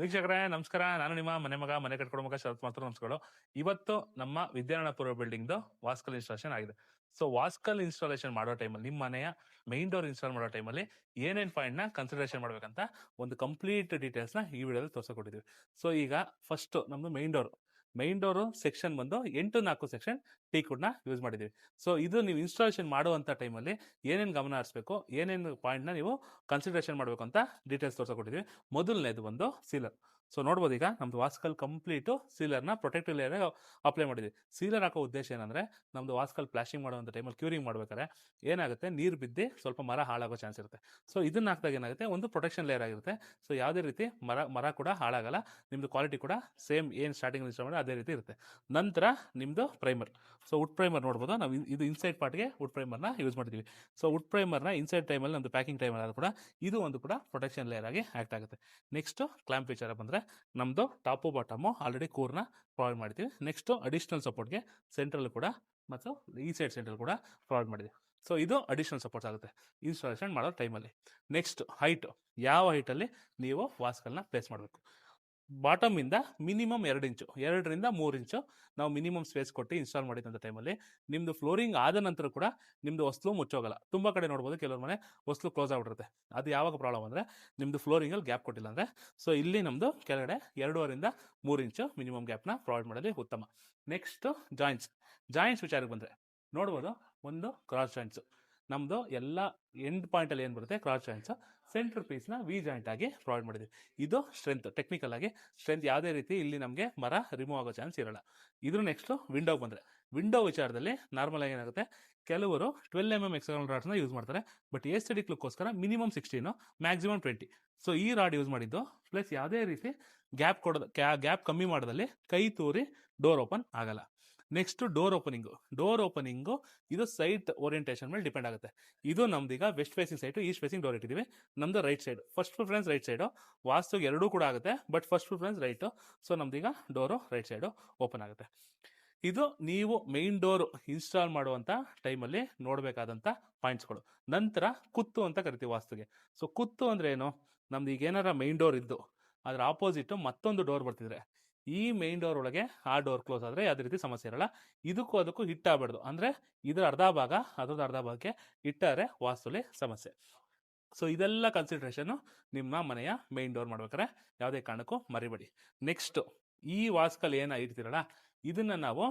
ವೀಕ್ಷಕರೇ, ನಮಸ್ಕಾರ. ನಾನು ನಿಮ್ಮ ಮನೆ ಮಗ, ಮನೆ ಕಟ್ಕೊಡೋ ಮಗ ಶರತ್ ಮಾತ್ರ ನಮಸ್ಕಾರ. ಇವತ್ತು ನಮ್ಮ ವಿದ್ಯಾರಣ್ಯಪುರ ಬಿಲ್ಡಿಂಗ್ ವಾಸ್ಕಲ್ ಇನ್ಸ್ಟಾಲೇಷನ್ ಆಗಿದೆ. ಸೊ, ವಾಸ್ಕಲ್ ಇನ್ಸ್ಟಾಲೇಷನ್ ಮಾಡೋ ಟೈಮಲ್ಲಿ, ನಿಮ್ಮ ಮನೆಯ ಮೈನ್ ಡೋರ್ ಇನ್ಸ್ಟಾಲ್ ಮಾಡೋ ಟೈಮಲ್ಲಿ ಏನೇನು ಪಾಯಿಂಟ್ನ ಕನ್ಸಿಡರೇಷನ್ ಮಾಡ್ಬೇಕಂತ ಒಂದು ಕಂಪ್ಲೀಟ್ ಡೀಟೇಲ್ಸ್ನ ಈ ವಿಡಿಯೋದಲ್ಲಿ ತೋರಿಸ್ಕೊಟ್ಟಿದ್ದೀವಿ. ಸೊ, ಈಗ ಫಸ್ಟ್ ನಮ್ದು main door main door section ಬಂದು ಎಂಟು ನಾಲ್ಕು ಸೆಕ್ಷನ್ ಟೀ ನ ಯೂಸ್ ಮಾಡಿದ್ದೀವಿ. ಸೊ ಇದು ನೀವು ಇನ್ಸ್ಟಾಲೇಷನ್ ಮಾಡುವಂತ ಟೈಮಲ್ಲಿ ಏನೇನು ಗಮನ ಹರಿಸಬೇಕು, ಏನೇನು ಪಾಯಿಂಟ್ನ ನೀವು ಕನ್ಸಿಡರೇಷನ್ ಮಾಡಬೇಕು ಅಂತ ಡೀಟೇಲ್ಸ್ ತೋರಿಸ್ಕೊಟ್ಟಿದ್ದೀವಿ. ಮೊದಲನೇದು ಬಂದು ಸೀಲರ್ ಸೊ ನೋಡ್ಬೋದು ಈಗ ನಮ್ದು ವಾಸ್ಕಲ್ ಕಂಪ್ಲೀಟು ಸೀಲರ್ನ ಪ್ರೊಟೆಕ್ಟಿವ್ ಲೇಯರ್ ಅಪ್ಲೈ ಮಾಡಿದ್ವಿ. ಸೀಲರ್ ಹಾಕೋ ಉದ್ದೇಶ ಏನಂದ್ರೆ ನಮ್ದು ವಾಸ್ಕಲ್ ಪ್ಲಾಸ್ಟಿಂಗ್ ಮಾಡುವಂಥ ಟೈಮಲ್ಲಿ ಕ್ಯೂರಿಂಗ್ ಮಾಡ್ಬೇಕಾದ್ರೆ ಏನಾಗುತ್ತೆ? ನೀರು ಬಿದ್ದು ಸ್ವಲ್ಪ ಮರ ಹಾಳಾಗೋ ಚಾನ್ಸ್ ಇರುತ್ತೆ. ಸೊ ಇದನ್ನ ಹಾಕಿದಾಗ ಏನಾಗುತ್ತೆ? ಒಂದು ಪ್ರೊಟೆಕ್ಷನ್ ಲೇಯರ್ ಆಗಿರುತ್ತೆ. ಸೊ ಯಾವುದೇ ರೀತಿ ಮರ ಮರ ಕೂಡ ಹಾಳಾಗಲ್ಲ. ನಿಮ್ದು ಕ್ವಾಲಿಟಿ ಕೂಡ ಸೇಮ್ ಏನು ಸ್ಟಾರ್ಟಿಂಗ್ ಇನ್ಸ್ಟಾಲ್ ಮಾಡಿ ಅದೇ ರೀತಿ ಇರುತ್ತೆ. ನಂತರ ನಿಮ್ಮದು ಪ್ರೈಮರ್ ಸೊ ವುಡ್ ಪ್ರೈಮರ್ ನೋಡ್ಬೋದು. ನಾವು ಇದು ಇನ್ಸೈಡ್ ಪಾರ್ಟ್ಗೆ ವುಡ್ ಪ್ರೈಮರ್ನ ಯೂಸ್ ಮಾಡ್ತೀವಿ. ಸೊ ವುಡ್ ಪ್ರೈಮರ್ನ ಇನ್ಸೈಡ್ ಟೈಮಲ್ಲಿ ನಮ್ಮದು ಪ್ಯಾಕಿಂಗ್ ಟೈಮಲ್ಲಿ ಆದರೂ ಕೂಡ ಇದು ಒಂದು ಕೂಡ ಪ್ರೊಟೆಕ್ಷನ್ ಲೇಯರ್ ಆಗಿ ಆ್ಯಕ್ಟ್ ಆಗುತ್ತೆ. ನೆಕ್ಸ್ಟ್ ಕ್ಲಾಂಪ್ ವಿಚಾರ ಬಂದರೆ ನಮ್ಮದು ಟಾಪು ಬಾಟಮು ಆಲ್ರೆಡಿ ಕೂರ್ನ ಪ್ರೊವೈಡ್ ಮಾಡ್ತೀವಿ ನೆಕ್ಸ್ಟು ಅಡಿಷ್ನಲ್ ಸಪೋರ್ಟ್ಗೆ ಸೆಂಟ್ರಲ್ ಕೂಡ ಮತ್ತು ಈ ಸೈಡ್ ಸೆಂಟ್ರಲ್ ಕೂಡ ಪ್ರೊವೈಡ್ ಮಾಡಿದ್ದೀವಿ ಸೊ ಇದು ಅಡಿಷ್ನಲ್ ಸಪೋರ್ಟ್ ಆಗುತ್ತೆ. ಇನ್ಸ್ಟಾಲೇಷನ್ ಮಾಡೋ ಟೈಮಲ್ಲಿ ನೆಕ್ಸ್ಟ್ ಹೈಟ್ ಯಾವ ಹೈಟಲ್ಲಿ ನೀವು ವಾಸ್ಕಲ್ನ ಪ್ಲೇಸ್ ಮಾಡಬೇಕು? ಬಾಟಮಿಂದ ಮಿನಿಮಮ್ ಎರಡು ಇಂಚು, ಎರಡರಿಂದ ಮೂರು ಇಂಚು ನಾವು ಮಿನಿಮಮ್ ಸ್ಪೇಸ್ ಕೊಟ್ಟು ಇನ್ಸ್ಟಾಲ್ ಮಾಡಿದಂಥ ಟೈಮಲ್ಲಿ ನಿಮ್ಮದು ಫ್ಲೋರಿಂಗ್ ಆದ ನಂತರ ಕೂಡ ನಿಮ್ಮದು ವಸ್ತು ಮುಚ್ಚೋಗಲ್ಲ. ತುಂಬ ಕಡೆ ನೋಡ್ಬೋದು ಕೆಲವ್ರ ಮನೆ ವಸ್ತು ಕ್ಲೋಸ್ ಆಗ್ಬಿಡುತ್ತೆ ಅದು ಯಾವಾಗ ಪ್ರಾಬ್ಲಮ್ ಅಂದರೆ ನಿಮ್ಮದು ಫ್ಲೋರಿಂಗಲ್ಲಿ ಗ್ಯಾಪ್ ಕೊಟ್ಟಿಲ್ಲ ಅಂದರೆ. ಸೊ ಇಲ್ಲಿ ನಮ್ಮದು ಕೆಳಗಡೆ ಎರಡೂವರಿಂದ ಮೂರು ಇಂಚು ಮಿನಿಮಮ್ ಗ್ಯಾಪ್ನ ಪ್ರೊವೈಡ್ ಮಾಡೋದೇ ಉತ್ತಮ. ನೆಕ್ಸ್ಟು ಜಾಯಿಂಟ್ಸ್ ಜಾಯಿಂಟ್ಸ್ ವಿಚಾರಕ್ಕೆ ಬಂದರೆ ನೋಡ್ಬೋದು ಒಂದು ಕ್ರಾಸ್ ಜಾಯಿಂಟ್ಸು ನಮ್ಮದು ಎಲ್ಲ ಎಂಡ್ ಪಾಯಿಂಟಲ್ಲಿ ಏನು ಬರುತ್ತೆ? ಕ್ರಾಸ್ ಜಾಯಿಂಟ್ಸು ಸೆಂಟ್ರ್ ಪೀಸ್ನ ವಿ ಜಾಯಿಂಟ್ ಆಗಿ ಪ್ರೊವೈಡ್ ಮಾಡಿದ್ದೀವಿ. ಇದು ಸ್ಟ್ರೆಂತ್ ಟೆಕ್ನಿಕಲ್ ಆಗಿ ಸ್ಟ್ರೆಂತ್ ಯಾವುದೇ ರೀತಿ ಇಲ್ಲಿ ನಮಗೆ ಮರ ರಿಮೂವ್ ಆಗೋ ಚಾನ್ಸ್ ಇರಲ್ಲ. ಇದ್ರ ನೆಕ್ಸ್ಟು ವಿಂಡೋ ಬಂದರೆ. ವಿಂಡೋ ವಿಚಾರದಲ್ಲಿ ನಾರ್ಮಲ್ ಆಗಿ ಏನಾಗುತ್ತೆ? ಕೆಲವರು ಟ್ವೆಲ್ ಎಂ ಎಂ ಎಕ್ಸಲ್ ರಾಡ್ಸ್ನ ಯೂಸ್ ಮಾಡ್ತಾರೆ. But a ಲುಕ್ಕೋಸ್ಕರ minimum sixteen maximum twenty so ಈ ರಾಡ್ ಯೂಸ್ ಮಾಡಿದ್ದು ಪ್ಲಸ್ ಯಾವುದೇ ರೀತಿ ಗ್ಯಾಪ್ ಕೊಡೋದು ಗ್ಯಾಪ್ ಕಮ್ಮಿ ಮಾಡೋದಲ್ಲಿ ಕೈ ತೂರಿ ಡೋರ್ ಓಪನ್ ಆಗಲ್ಲ. Next door opening door opening ಇದು ಸೈಟ್ ಓರಿಯಂಟೇಷನ್ ಮೇಲೆ ಡಿಪೆಂಡ್ ಆಗುತ್ತೆ. ಇದು ನಮ್ದೀಗ west facing site east facing door ಇಟ್ಟಿದ್ದೀವಿ. ನಮ್ದು right side first preference right side ವಾಸ್ತು ಎರಡೂ ಕೂಡ ಆಗುತ್ತೆ but first preference right so ನಮ್ದೀಗ door right side open ಆಗುತ್ತೆ. ಇದು ನೀವು ಮೈನ್ ಡೋರ್ ಇನ್ಸ್ಟಾಲ್ ಮಾಡುವಂಥ ಟೈಮಲ್ಲಿ ನೋಡಬೇಕಾದಂಥ ಪಾಯಿಂಟ್ಸ್ಗಳು ನಂತರ ಕುತ್ತು ಅಂತ ಕರಿತೀವಿ ವಾಸ್ತುಗೆ. ಸೊ ಕುತ್ತು ಅಂದ್ರೆ ಏನು? ನಮ್ದು ಈಗ ಏನಾರ ಮೈನ್ ಡೋರ್ ಇದ್ದು, ಅದರ ಆಪೋಸಿಟ್ ಮತ್ತೊಂದು ಡೋರ್ ಬರ್ತಿದ್ರೆ ಈ ಮೈನ್ ಡೋರ್ ಒಳಗೆ ಆ ಡೋರ್ ಕ್ಲೋಸ್ ಆದರೆ ಯಾವುದೇ ರೀತಿ ಸಮಸ್ಯೆ ಇರಲ್ಲ. ಇದಕ್ಕೂ ಅದಕ್ಕೂ ಹಿಟ್ಟಾಗಬಾರ್ದು. ಅಂದ್ರೆ ಇದರ ಅರ್ಧ ಭಾಗ, ಅದ್ರದ್ದು ಅರ್ಧ ಭಾಗಕ್ಕೆ ಇಟ್ಟರೆ ವಾಸ್ತುಲಿ ಸಮಸ್ಯೆ. ಸೊ ಇದೆಲ್ಲ ಕನ್ಸಿಡ್ರೇಷನ್ ನಿಮ್ಮ ಮನೆಯ ಮೈನ್ ಡೋರ್ ಮಾಡ್ಬೇಕಾದ್ರೆ ಯಾವುದೇ ಕಾರಣಕ್ಕೂ ಮರಿಬೇಡಿ. ನೆಕ್ಸ್ಟ್ ಈ ವಾಸ್ಕಲ್ ಏನು ಇಡ್ತೀರಲ್ಲ ಇದನ್ನ ನಾವು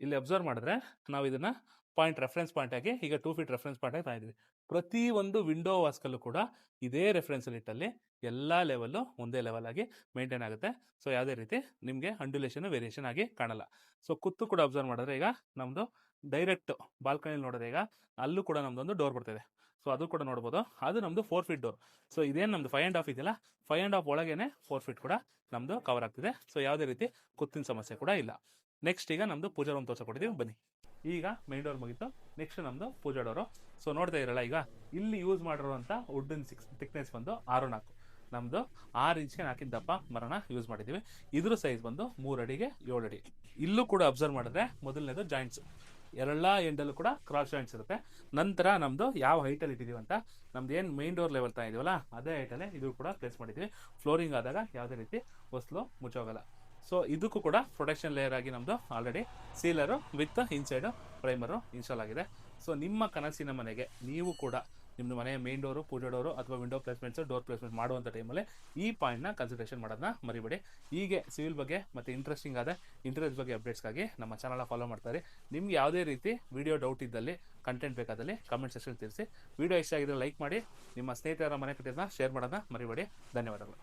ಇಲ್ಲಿ ಅಬ್ಸರ್ವ್ ಮಾಡಿದ್ರೆ ನಾವು ಇದನ್ನ ಪಾಯಿಂಟ್ ರೆಫರೆನ್ಸ್ ಪಾಯಿಂಟ್ ಆಗಿ, ಈಗ ಟೂ ಫೀಟ್ ರೆಫರೆನ್ಸ್ ಪಾಯಿಂಟ್ ಆಗಿ ತಂದಿದ್ವಿ ಪ್ರತಿ ಒಂದು ವಿಂಡೋ ವಾಸ್ಕಲ್ಲೂ ಕೂಡ ಇದೇ ರೆಫರೆನ್ಸ್ ಇಟ್ಟಲ್ಲಿ ಎಲ್ಲ ಲೆವೆಲ್ಲು ಒಂದೇ ಲೆವೆಲ್ ಆಗಿ ಮೇಂಟೈನ್ ಆಗುತ್ತೆ. ಸೊ ಯಾವುದೇ ರೀತಿ ನಿಮಗೆ ಅಂಡ್ಯುಲೇಷನ್ ವೇರಿಯೇಷನ್ ಆಗಿ ಕಾಣಲ್ಲ. ಸೊ ಕುತ್ತು ಕೂಡ ಅಬ್ಸರ್ವ್ ಮಾಡಿದ್ರೆ ಈಗ ನಮ್ಮದು ಡೈರೆಕ್ಟ್ ಬಾಲ್ಕನಿಲಿ ನೋಡಿದ್ರೆ ಈಗ ಅಲ್ಲೂ ಕೂಡ ನಮ್ದೊಂದು ಡೋರ್ ಬರ್ತಿದೆ. ಸೊ ಅದು ಕೂಡ ನೋಡ್ಬೋದು. ಅದು ನಮ್ದು ಫೋರ್ ಫೀಟ್ ಡೋರ್ ಸೊ ಇದೇನು ನಮ್ದು ಫೈವ್ ಆ್ಯಂಡ್ ಆಫ್ ಇದೆಯಲ್ಲ? ಫೈವ್ ಆ್ಯಂಡ್ ಆಫ್ ಒಳಗೇನೆ ಫೋರ್ ಫೀಟ್ ಕೂಡ ನಮ್ದು ಕವರ್ ಆಗ್ತಿದೆ. ಸೊ ಯಾವುದೇ ರೀತಿ ಕುತ್ತಿನ ಸಮಸ್ಯೆ ಕೂಡ ಇಲ್ಲ. ನೆಕ್ಸ್ಟ್ ಈಗ ನಮ್ದು ಪೂಜಾ ರೂಮ್ ತೋರಿಸ್ಕೊಟ್ಟಿದ್ದೀವಿ ಬನ್ನಿ. ಈಗ ಮೈನ್ ಡೋರ್ ಮುಗೀತು. ನೆಕ್ಸ್ಟ್ ನಮ್ದು ಪೂಜಾ ಡೋರು ಸೊ ನೋಡ್ತಾ ಇರಲ್ಲ ಈಗ, ಇಲ್ಲಿ ಯೂಸ್ ಮಾಡಿರುವಂಥ ವುಡ್ಡನ್ ಸಿಕ್ಸ್ ಥಿಕ್ನೆಸ್ ಬಂದು ಆರು ನಾಲ್ಕು. ನಮ್ದು ಆರು ಇಂಚ್ಗೆ ನಾಲ್ಕಿನ ದಪ್ಪ ಮರನ ಯೂಸ್ ಮಾಡಿದ್ದೀವಿ ಇದ್ರ ಸೈಜ್ ಬಂದು ಮೂರು ಅಡಿಗೆ ಏಳು ಅಡಿ. ಇಲ್ಲೂ ಕೂಡ ಅಬ್ಸರ್ವ್ ಮಾಡಿದ್ರೆ ಮೊದಲನೇದು ಜಾಯಿಂಟ್ಸ್ ಎಲ್ಲ ಎಂಡಲ್ಲೂ ಕೂಡ ಕ್ರಾಸ್ ಜಾಯಿಂಟ್ಸ್ ಇರುತ್ತೆ. ನಂತರ ನಮ್ದು ಯಾವ ಹೈಟಲ್ಲಿ ಇಟ್ಟಿದ್ದೀವಿ ಅಂತ, ನಮ್ದು ಏನು ಮೈನ್ ಡೋರ್ ಲೆವೆಲ್ ತಾ ಇದೀವಲ್ಲ, ಅದೇ ಹೈಟಲ್ಲೇ ಇದು ಕೂಡ ಪ್ಲೇಸ್ ಮಾಡಿದ್ದೀವಿ ಫ್ಲೋರಿಂಗ್ ಆದಾಗ ಯಾವುದೇ ರೀತಿ ಹೊಸ್ಲು ಮುಚ್ಚೋಗಲ್ಲ. ಸೊ ಇದಕ್ಕೂ ಕೂಡ ಪ್ರೊಟೆಕ್ಷನ್ ಲೇಯರ್ ಆಗಿ ನಮ್ಮದು already sealer with inside primer install ಆಗಿದೆ. ಸೊ ನಿಮ್ಮ ಕನಸಿನ ಮನೆಗೆ ನೀವು ಕೂಡ ನಿಮ್ಮ ಮನೆಯ ಮೇನ್ ಡೋರು ಪೂಜೆ ಡೋರು ಅಥವಾ ವಿಂಡೋ ಪ್ಲೇಸ್ಮೆಂಟ್ಸ್ ಡೋರ್ ಪ್ಲೇಸ್ಮೆಂಟ್ ಮಾಡುವಂಥ ಟೈಮಲ್ಲಿ ಈ ಪಾಯಿಂಟ್ನ ಕನ್ಸಿಡರೇಷನ್ ಮಾಡೋದನ್ನ ಮರಿಬೇಡಿ. ಹೀಗೆ ಸಿವಿಲ್ ಬಗ್ಗೆ ಮತ್ತು ಇಂಟ್ರೆಸ್ಟಿಂಗ್ ಆದ ಇಂಟ್ರೆಸ್ಟ್ ಬಗ್ಗೆ ಅಪ್ಡೇಟ್ಸ್ಗಾಗಿ ನಮ್ಮ ಚಾನಲ್ನ ಫಾಲೋ ಮಾಡ್ತಾರೆ ನಿಮ್ಗೆ ಯಾವುದೇ ರೀತಿ ವಿಡಿಯೋ ಡೌಟ್ ಇದ್ದಲ್ಲಿ ಕಂಟೆಂಟ್ ಬೇಕಾದಲ್ಲಿ ಕಮೆಂಟ್ ಸೆಕ್ಷನ್ ತಿಳಿಸಿ. ವಿಡಿಯೋ ಇಷ್ಟ ಆಗಿದ್ರೆ ಲೈಕ್ ಮಾಡಿ, ನಿಮ್ಮ ಸ್ನೇಹಿತರ ಮನೆ ಕಟ್ಟಿದ್ದನ್ನ ಶೇರ್ ಮಾಡೋದನ್ನ ಮರಿಬೇಡಿ. ಧನ್ಯವಾದಗಳು.